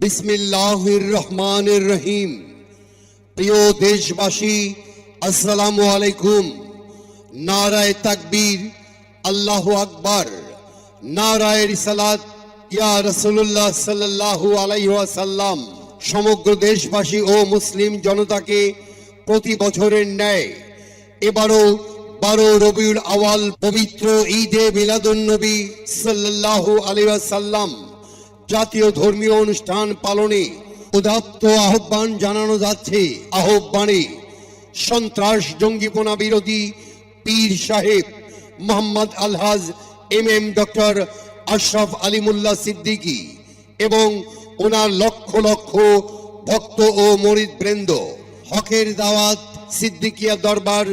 বিসমিল্লাহির রহমানির রহিম। প্রিয় দেশবাসী, আসসালামু আলাইকুম। নারায় তাকবীর, আল্লাহু আকবার। নারায় রিসালাত, ইয়া রাসূলুল্লাহ সাল্লাল্লাহু আলাইহি ওয়াসাল্লাম। সমগ্র দেশবাসী ও মুসলিম জনতাকে প্রতি বছরের ন্যায় এবারও বারো রবিউল আওয়াল পবিত্র ঈদে মিলাদুন্নবী সাল্লাল্লাহু আলাইহি ওয়াসাল্লাম জাতীয় ধর্মীয় অনুষ্ঠান পালনে উদাত্ত আহ্বান জানানো যাচ্ছে। আহ্বানে সন্ত্রাস জঙ্গিপনা বিরোধী পীর সাহেব Mohammad Alhaj M M doctor Ashraf Alimullah Siddiqui এবং ওনার লক্ষ লক্ষ ভক্ত ও মরিদ বৃন্দ। হকের দাওয়াত, সিদ্দিকিয়া দরবার,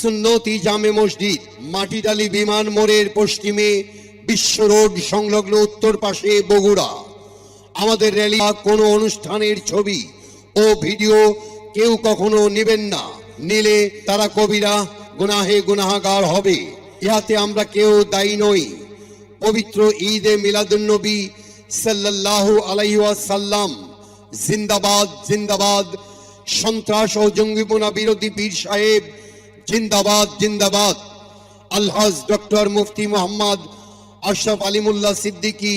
সুন্নতি জামে মসজিদ, মাটিডালি বিমান মোড়ের পশ্চিমে বিশ্ব রোড সংলগ্ন উত্তর পাশে বগুড়া। আমাদের র্যালি কোনো অনুষ্ঠানের ছবি ও ভিডিও কেউ কখনো নেবেন না। নিলে তারা কবিরা গুনাহে গুনাহাগার হবে। ইহাতে আমরা কেউ দায়ী নই। পবিত্র ঈদে মিলাদুন্নবী সাল্লাল্লাহু আলাইহি ওয়াসাল্লাম জিন্দাবাদ জিন্দাবাদ। সন্ত্রাস ও জঙ্গিপনা বিরোধী পীর সাহেব জিন্দাবাদ জিন্দাবাদ। আলহাজ ডক্টর মুফতি মোহাম্মদ আশরাফ আলিমুল্লাহ সিদ্দিকী,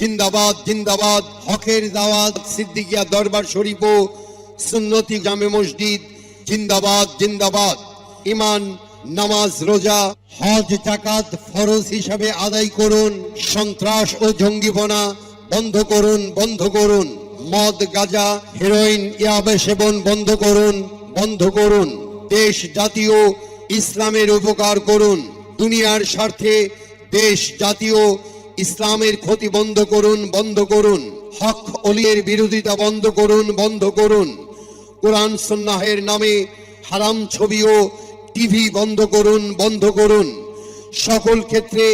জিন্দাবাদ জিন্দাবাদ, হকের দাওয়াত, সিদ্দিকিয়া দরবার শরীফ সুন্নতি জামে মসজিদ, জিন্দাবাদ জিন্দাবাদ। ইমান, নামাজ, রোজা, হজ জাকাত ফরজ হিসাবে আদায় করুন, সন্ত্রাস ও জঙ্গিপনা বন্ধ করুন বন্ধ করুন। মদ, গাজা, হেরোইন, ইয়াবে সেবন বন্ধ করুন বন্ধ করুন। দেশ জাতীয় ইসলামের উপকার করুন। দুনিয়ার স্বার্থে দেশ জাতীয় ইসলামের ক্ষতি বন্ধ করুন বন্ধ করুন। হক অলিয়ের বিরোধিতা বন্ধ করুন বন্ধ করুন। কোরআন সন্ন্যাহের নামে হারাম ছবি ও টিভি বন্ধ করুন বন্ধ করুন। সকল ক্ষেত্রে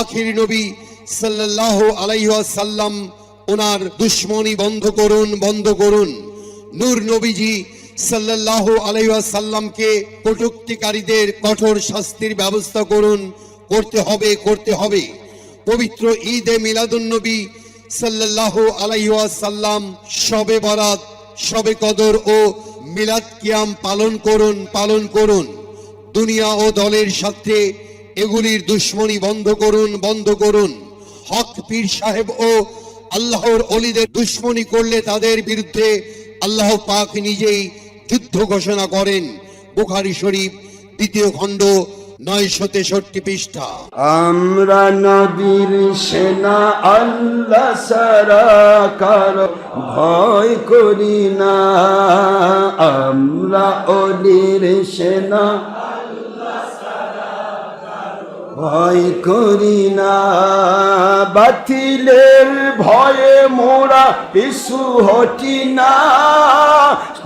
আখির নবী সাল্লাল্লাহু আলাইহি সাল্লাম ওনার দুশ্মনী বন্ধ করুন বন্ধ করুন। নূর নবীজি সাল্লাল্লাহু আলাইহি সাল্লামকে কটুক্তিকারীদের কঠোর শাস্তির ব্যবস্থা করুন করতে হবে করতে হবে। পবিত্র ঈদে মিলাদুন্নবী সাল্লাল্লাহু আলাইহি সাল্লাম শবে বরাত শবে কদর ও মিলাদ কিয়াম পালন করুন পালন করুন। দুনিয়া ও দলের সাথে এগুলির দুশ্মনী বন্ধ করুন বন্ধ করুন। হক পীর সাহেব ও আল্লাহর অলিদের দুশ্মনী করলে তাদের বিরুদ্ধে আল্লাহ পাক নিজেই যুদ্ধ ঘোষণা করেন। বুখারি শরীফ, দ্বিতীয় খণ্ড নয়শো তেষট্টি পৃষ্ঠা। আমরা নবীর সেনা আল্লাহ সারা কারও ভয় করি না। আমরা অলির সেনা ভয় করি না। বাতিলের ভয়ে মোরা পিছু হটি না।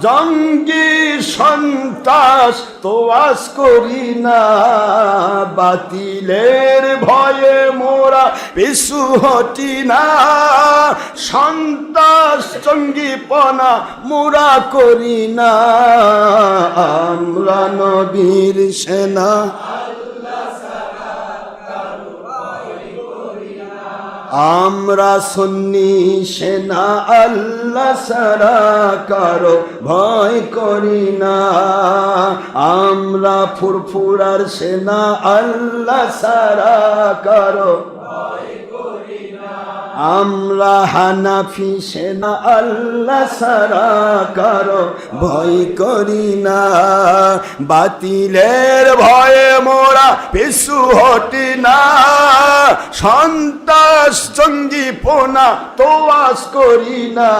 জঙ্গি সন্তাস তোয়াস করি না। বাতিলের ভয়ে মোরা পিছু হটি না। সন্তাস জঙ্গিপনা মোরা করি না। আমরা নবীর সেনা। আমরা সুন্নি সেনা আল্লাহ সারা কারও ভয় করি না। আমরা ফুরফুরার সেনা আল্লাহ সারা কারও আমরা হানাফি সেনা আল্লাহ সারা কারও ভয় করি না। বাতিলের ভয়ে মোরা পিছু হটি না। সন্তাস চঙ্গি পোনা তোয়াস করি না।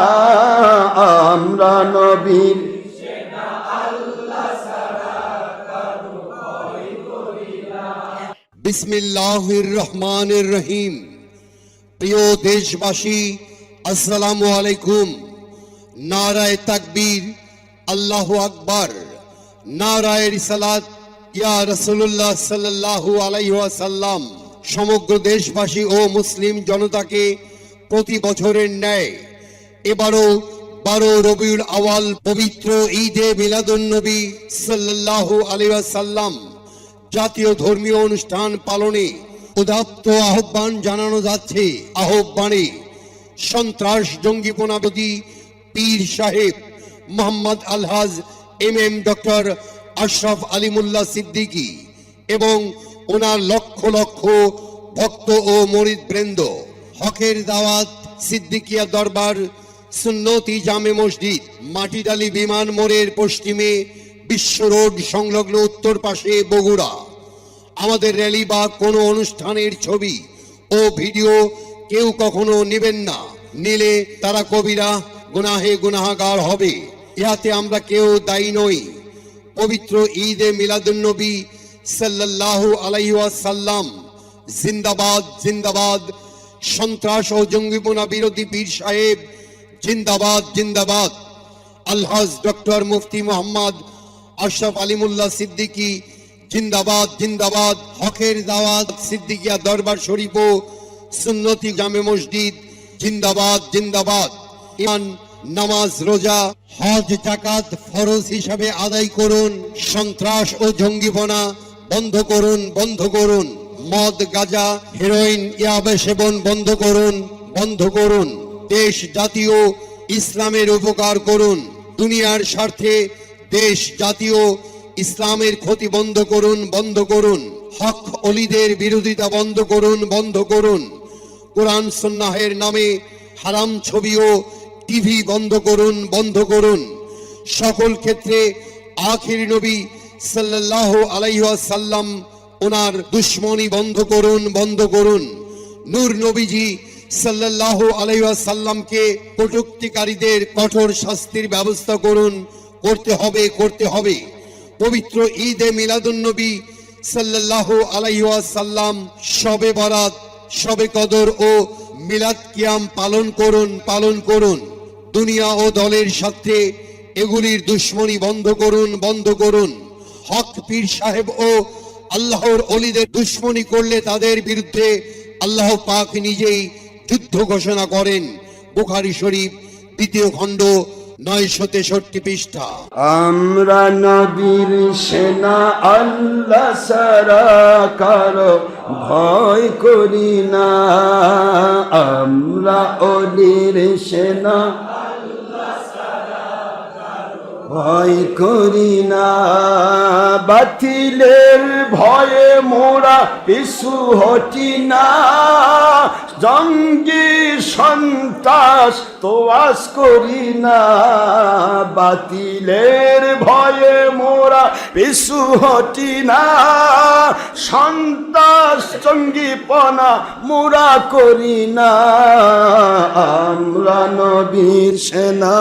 আমরা নবীর বিসমিল্লাহির রহমানির রহিম। প্রিয় দেশবাসী, আসসালামু আলাইকুম। নারায় তাকবীর, আল্লাহু আকবার। নারায় রিসালাত, ইয়া রাসূলুল্লাহ সাল্লাল্লাহু আলাইউয়াসাল্লাম সমগ্র দেশবাসী ও মুসলিম জনতাকে প্রতি বছরের ন্যায় এবারও বারো রবিউল আওয়াল পবিত্র ঈদে মিলাদুন্নবী সাল্লাল্লাহু আলাইহি ওয়াসাল্লাম জাতীয় ধর্মীয় অনুষ্ঠান পালনে উদাত্ত আহ্বান জানানো যাচ্ছে। আহ্বানে সন্ত্রাস জঙ্গিপনাবদী পীর সাহেব Mohammad Alhaj M M doctor Ashraf Alimullah Siddiqui এবং ওনার লক্ষ লক্ষ ভক্ত ও মরিদ বৃন্দ। হকের দাওয়াত সিদ্দিকিয়া দরবার সুন্নতি জামে মসজিদ মাটিডালি বিমান মোড়ের পশ্চিমে বিশ্ব রোড সংলগ্ন উত্তর পাশে বগুড়া। আমাদের র্যালি বা কোনো অনুষ্ঠানের ছবি ও ভিডিও কেউ কখনো নেবেন না। নিলে তারা কবিরা গুনাহে গুনাহাগার হবে। ইহাতে আমরা কেউ দায়ী নই। পবিত্র ঈদে মিলাদুন্নবী সাল্লাল্লাহু আলাইহি ওয়াসাল্লাম জিন্দাবাদ জিন্দাবাদ। সন্ত্রাস ও জঙ্গিপনা বিরোধী পীর সাহেব জিন্দাবাদ জিন্দাবাদ। আলহাজ ডক্টর মুফতি মোহাম্মদ আশরাফ আলিমুল্লাহ সিদ্দিকী জিন্দাবাদ জিন্দাবাদ, হকের দাওয়াত, সিদ্দিকিয়া দরবার শরীফ ও সুন্নতি জামে মসজিদ, জিন্দাবাদ জিন্দাবাদ। ইমান নামাজ, রোজা, হজ জাকাত ফরজ হিসাবে আদায় করুন, সন্ত্রাস ও জঙ্গিপনা বন্ধ করুন বন্ধ করুন। মদ, গাজা, হেরোইন, ইয়াবে, সেবন বন্ধ করুন বন্ধ করুন। দেশ জাতীয় ইসলামের উপকার করুন। দুনিয়ার স্বার্থে দেশ জাতীয় ইসলামের ক্ষতি বন্ধ করুন বন্ধ করুন। হক অলিদের বিরোধিতা বন্ধ করুন বন্ধ করুন। কোরআন সন্ন্যাহের নামে হারাম ছবি ও টিভি বন্ধ করুন বন্ধ করুন। সকল ক্ষেত্রে আখির নবী সাল্লাল্লাহু আলাইহি সাল্লাম ওনার দুশ্মনী বন্ধ করুন বন্ধ করুন। নূর নবীজি সাল্লাল্লাহু আলাইহি সাল্লামকে কটুক্তিকারীদের কঠোর শাস্তির ব্যবস্থা করুন। করতে হবে করতে হবে। পবিত্র ঈদে মিলাদুন্নবী সাল্লাল্লাহু আলাইহি সাল্লাম শবে বরাত, সবে কদর ও মিলাদ কিয়াম পালন করুন পালন করুন। দুনিয়া ও দলের সাথে এগুলির দুশ্মনী বন্ধ করুন বন্ধ করুন। হক পীর সাহেব ও আল্লাহর অলিদের দুশ্মনী করলে তাদের বিরুদ্ধে আল্লাহ পাক নিজেই যুদ্ধ ঘোষণা করেন। বুখারি শরীফ, দ্বিতীয় খণ্ড নয়শো তেষট্টি পৃষ্ঠা। আমরা নবীর সেনা আল্লাহ সারা কারও ভয় করি না। আমরা অলির সেনা ভয় করি না। বাতিলের ভয়ে মোরা পিছু হটি না। জঙ্গি সন্তাস আস করি না। বাতিলের ভয়ে মোরা পিছু হটি না। সন্তাস চঙ্গিপনা মোরা করি না। আমরা নবীর সেনা।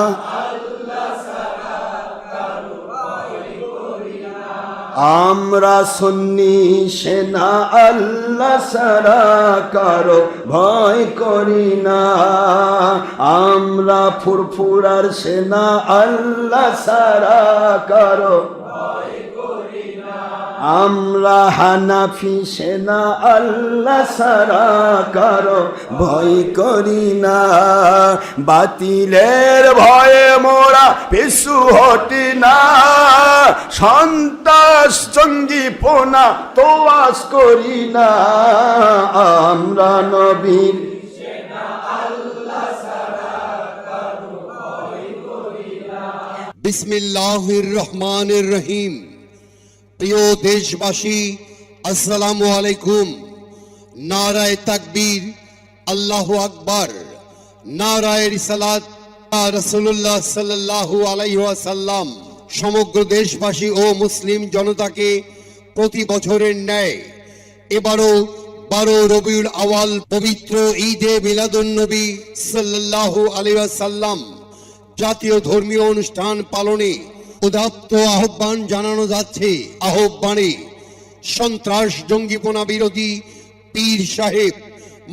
আমরা সন্নি সেনা আল্লাহ সারা কারও ভয় করি না। আমরা ফুরফুরার সেনা আল্লাহ সারা কারও আমরা হানাফি সেনা, আল্লাহ সারা কারও ভয় করি না। বাতিলের ভয়ে মোরা পিছু হটি না। সন্তাস জঙ্গি পোনা তোয়াস করি না। আমরা নবীর বিসমিল্লাহির রহমানির রহিম। প্রিয় দেশবাসী, আসসালামু আলাইকুম। নারায় তাকবীর, আল্লাহু আকবার। নারায় রিসালাত রাসূলুল্লাহ সাল্লাল্লাহু আলাইহি ওয়াসাল্লাম। সমগ্র দেশবাসী ও মুসলিম জনতাকে প্রতি বছরের ন্যায় এবারও বারো রবিউল আওয়াল পবিত্র ঈদে মিলাদুন্নবী সাল্লাল্লাহু আলাইহি ওয়াসাল্লাম জাতীয় ধর্মীয় অনুষ্ঠান পালনে উদাত্ত আহ্বান জানানো যাচ্ছে। আহ্বানে সন্ত্রাস জঙ্গিপনা বিরোধী পীর সাহেব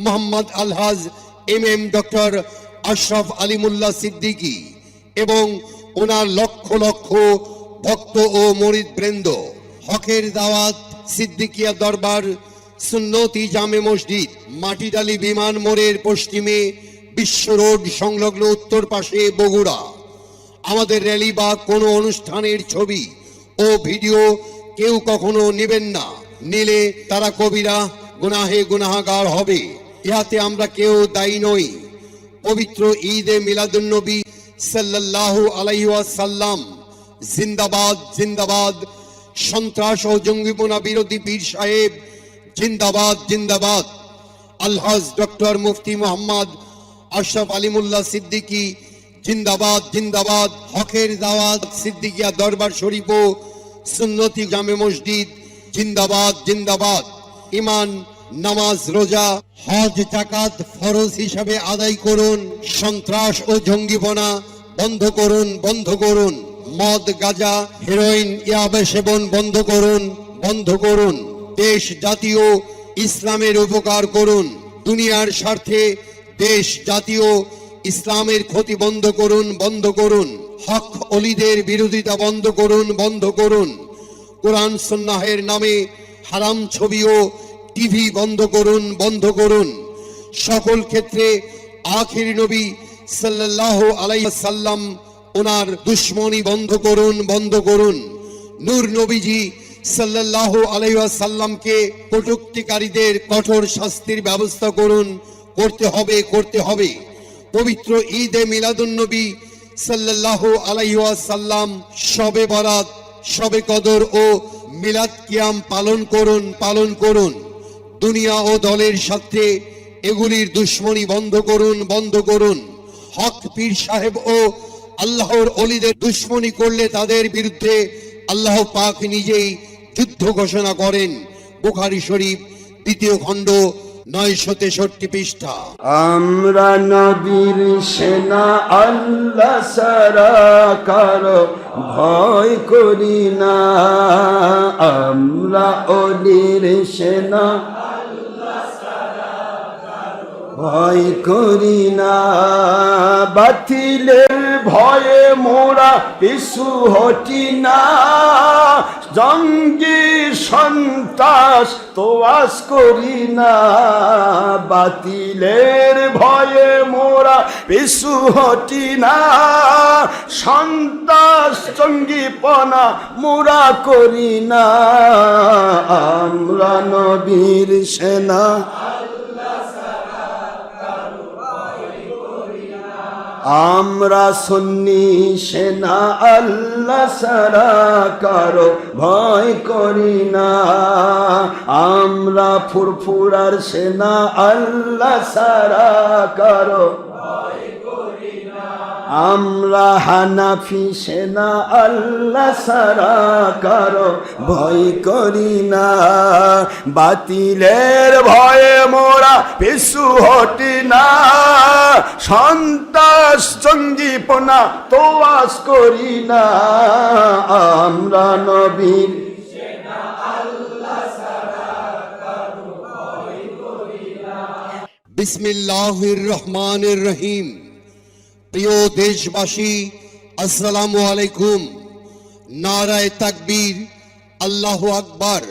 Mohammad Alhaj M M doctor Ashraf Alimullah Siddiqui এবং ওনার লক্ষ লক্ষ ভক্ত ও মরিদ বৃন্দ। হকের দাওয়াত, সিদ্দিকিয়া দরবার, সুন্নতি জামে মসজিদ, মাটিডালি বিমান মোড়ের পশ্চিমে বিশ্ব রোড সংলগ্ন উত্তর পাশে বগুড়া। আমাদের র্যালি বা কোনো অনুষ্ঠানের ছবি ও ভিডিও কেউ কখনো নেবেন না। নিলে তারা কবিরা গুনাহে গুনাহাগার হবে। ইহাতে আমরা কেউ দায়ী নই। পবিত্র ঈদে মিলাদুন্নবী সাল্লাল্লাহু আলাইহি ওয়াসাল্লাম জিন্দাবাদ জিন্দাবাদ। সন্ত্রাস ও জঙ্গিপনা বিরোধী পীর সাহেব জিন্দাবাদ জিন্দাবাদ। আলহাজ ডক্টর মুফতি মোহাম্মদ আশরাফ আলিমুল্লাহ সিদ্দিকী জিন্দাবাদ জিন্দাবাদ। হকের দাওয়াত সিদ্দিকিয়া দরবার শরীফ সুন্নতি জামে মসজিদ। জিন্দাবাদ জিন্দাবাদ। ইমান, নামাজ, রোজা, হজ, জাকাত ফরজ হিসাবে আদায় করুন। সন্ত্রাস ও জঙ্গিপনা বন্ধ করুন বন্ধ করুন। মদ, গাজা, হেরোইন, ইয়াবে সেবন বন্ধ করুন বন্ধ করুন। দেশ জাতীয় ইসলামের উপকার করুন। দুনিয়ার স্বার্থে দেশ জাতীয় ইসলামের ক্ষতি বন্ধ করুন বন্ধ করুন। হক অলিদের বিরোধিতা বন্ধ করুন বন্ধ করুন। কোরআন সন্ন্যাহের নামে হারাম ছবি ও টিভি বন্ধ করুন বন্ধ করুন। সকল ক্ষেত্রে আখির নবী সাল্লাল্লাহু আলাইহি সাল্লাম ওনার দুশ্মনী বন্ধ করুন বন্ধ করুন। নূর নবীজি সাল্লাল্লাহু আলাইহি সাল্লামকে কটুক্তিকারীদের কঠোর শাস্তির ব্যবস্থা করুন। করতে হবে করতে হবে। পবিত্র ঈদে মিলাদুন্নবী সাল্লাল্লাহু আলাইহি সাল্লাম শবে বরাত শবে কদর ও মিলাদ কিয়াম পালন করুন পালন করুন। দুনিয়া ও দলের সাথে এগুলির দুশ্মনী বন্ধ করুন বন্ধ করুন। হক পীর সাহেব ও আল্লাহর অলিদের দুশ্মনী করলে তাদের বিরুদ্ধে আল্লাহ পাক নিজেই যুদ্ধ ঘোষণা করেন। বুখারি শরীফ, দ্বিতীয় খণ্ড নয়শো তেষট্টি পৃষ্ঠা। আমরা নবীর সেনা, আল্লাহ সারা কারও ভয় করি না। আমরা অলির সেনা ভয় করি না। বাতিলের ভয়ে মোরা পিছু হটি না। জঙ্গি সন্তাস তোয়াস করি না। বাতিলের ভয়ে মোরা পিছু হটি না। সন্তাস জঙ্গিপনা মোরা করি না। আমরা নবীর সেনা। আমরা সুন্নি সেনা আল্লাহ সারা কারও ভয় করি না। আমরা ফুরফুরার সেনা আল্লাহ সারা কারও আমরা হানাফি সেনা, আল্লাহ সারা কারও ভয় করি না। বাতিলের ভয়ে মোরা পিছু হটি না। সন্তাস চঙ্গিপনা তোয়াস করি না। আমরা নবীর বিসমিল্লাহির রহমানির রহিম। প্রিয় দেশবাসী, আসসালামু আলাইকুম। নারায় তাকবীর, আল্লাহু আকবার।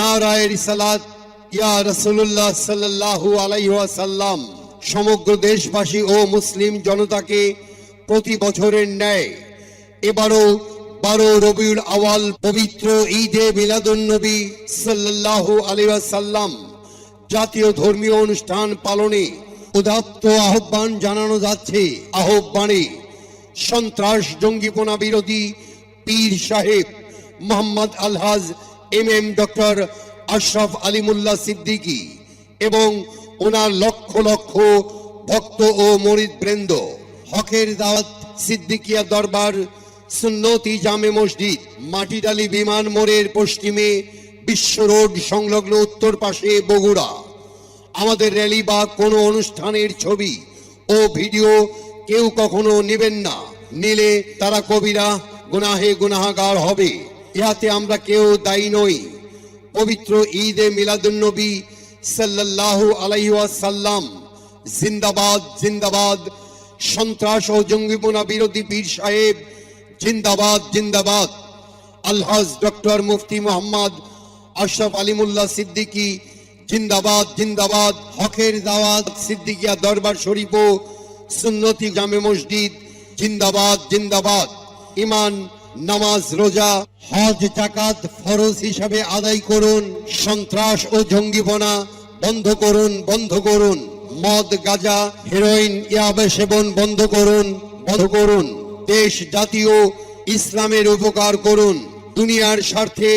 নারায় রিসালাত, ইয়া রাসূলুল্লাহ সাল্লাল্লাহু আলাইহি ওয়াসাল্লাম। সমগ্র দেশবাসী ও মুসলিম জনতাকে প্রতি বছরের ন্যায় এবারও বারো রবিউল আওয়াল পবিত্র ঈদে মিলাদুন্নবী সাল্লাল্লাহু আলাইহি ওয়াসাল্লাম জাতীয় ধর্মীয় অনুষ্ঠান পালনে উদাত্ত আহ্বান জানানো যাচ্ছে। আহ্বানে সন্ত্রাস জঙ্গিপনা বিরোধী পীর সাহেব Mohammad Alhaj M M doctor Ashraf Alimullah Siddiqui এবং ওনার লক্ষ লক্ষ ভক্ত ও মরিদ বৃন্দ। হকের দাওয়াত সিদ্দিকিয়া দরবার, সুন্নতি জামে মসজিদ, মাটিডালি বিমান মোড়ের পশ্চিমে বিশ্ব রোড সংলগ্ন উত্তর পাশে বগুড়া। আমাদের র্যালি বা কোনো অনুষ্ঠানের ছবি ও ভিডিও কেউ কখনো নেবেন না। নিলে তারা কবিরা গুনাহে গুনাহাগার হবে। ইহাতে আমরা কেউ দায়ী নই। পবিত্র ঈদে মিলাদুন্নবী সাল্লাল্লাহু আলাইহি ওয়াসাল্লাম জিন্দাবাদ জিন্দাবাদ। সন্ত্রাস ও জঙ্গিপনা বিরোধী পীর সাহেব জিন্দাবাদ জিন্দাবাদ। আলহাজ ডক্টর মুফতি মোহাম্মদ আশরাফ আলিমুল্লাহ সিদ্দিকী জিন্দাবাদ জিন্দাবাদ, হকের দাওয়াত, সিদ্দিকিয়া দরবার শরীফ সুন্নতি জামে মসজিদ, জিন্দাবাদ জিন্দাবাদ। ইমান, নামাজ, রোজা, হজ জাকাত ফরজ হিসাবে আদায় করুন, সন্ত্রাস ও জঙ্গিপনা বন্ধ করুন বন্ধ করুন। মদ, গাজা, হেরোইন, ইয়াবে, সেবন বন্ধ করুন বন্ধ করুন। দেশ জাতীয় ইসলামের উপকার করুন। দুনিয়ার স্বার্থে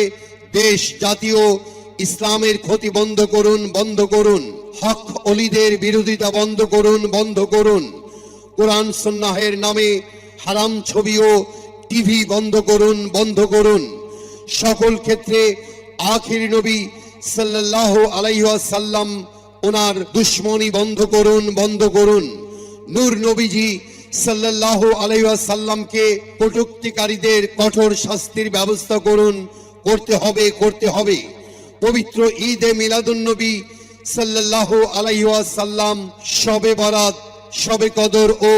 দেশ জাতীয় ইসলামের ক্ষতি বন্ধ করুন বন্ধ করুন। হক অলিদের বিরোধিতা বন্ধ করুন বন্ধ করুন। কোরআন সন্ন্যাহের নামে হারাম ছবিও টিভি বন্ধ করুন বন্ধ করুন। সকল ক্ষেত্রে আখির নবী সাল্লাহ আলাইসাল্লাম ওনার দুশ্মনী বন্ধ করুন বন্ধ করুন। নূর নবীজি সাল্লাহ আলাইসাল্লামকে কটুক্তিকারীদের কঠোর শাস্তির ব্যবস্থা করুন। করতে হবে করতে হবে। পবিত্র ঈদে মিলাদুন্নবী সাল্লাহ আলাইসাল্লাম শবে বরাত শবে কদর ও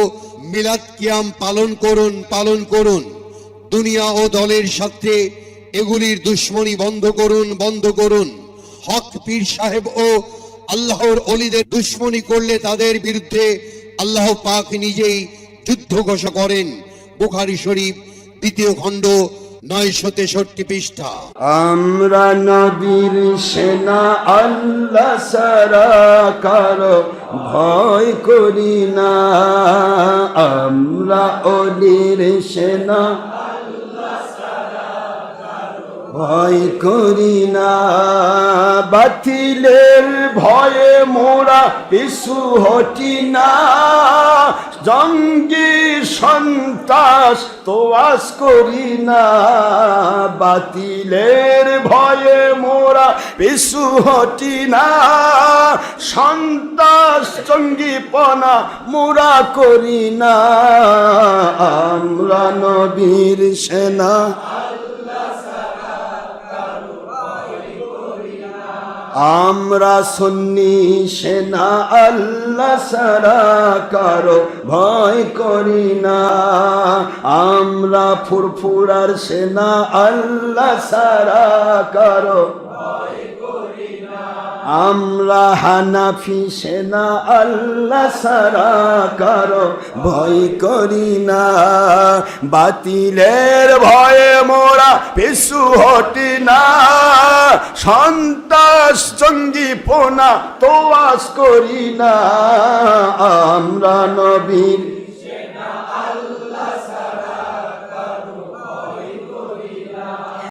মিলাদ কিয়াম পালন করুন পালন করুন। দুনিয়া ও দলের সাথে এগুলির দুশ্মনী বন্ধ করুন বন্ধ করুন। হক পীর সাহেব ও আল্লাহর অলিদের দুশ্মনী করলে তাদের বিরুদ্ধে আল্লাহ পাক নিজেই যুদ্ধ ঘোষণা করেন। বুখারি শরীফ, দ্বিতীয় খণ্ড পৃষ্ঠা। আমরা নবীর সেনা আল্লাহ সারা কারও ভয় করি না। আমরা অলির সেনা ভয় করি না। বাতিলের ভয়ে মোরা পিছু হটি না। জঙ্গি সন্তাস আস করি না। বাতিলের ভয়ে মোরা পিছু হটি না। সন্তাস চঙ্গিপনা মোরা করি না। আমরা নবীর সেনা। আমরা সন্নি সেনা আল্লা সারা কারও ভয় করি না। আমরা ফুরফুরার সেনা আল্লা সারা কারও আমরা হানাফি সেনা, আল্লাহ সারা কারও ভয় করি না। বাতিলের ভয়ে মোরা পিছু হটি না। সন্তাস জঙ্গি পোনা তোয়াস করি না। আমরা নবীর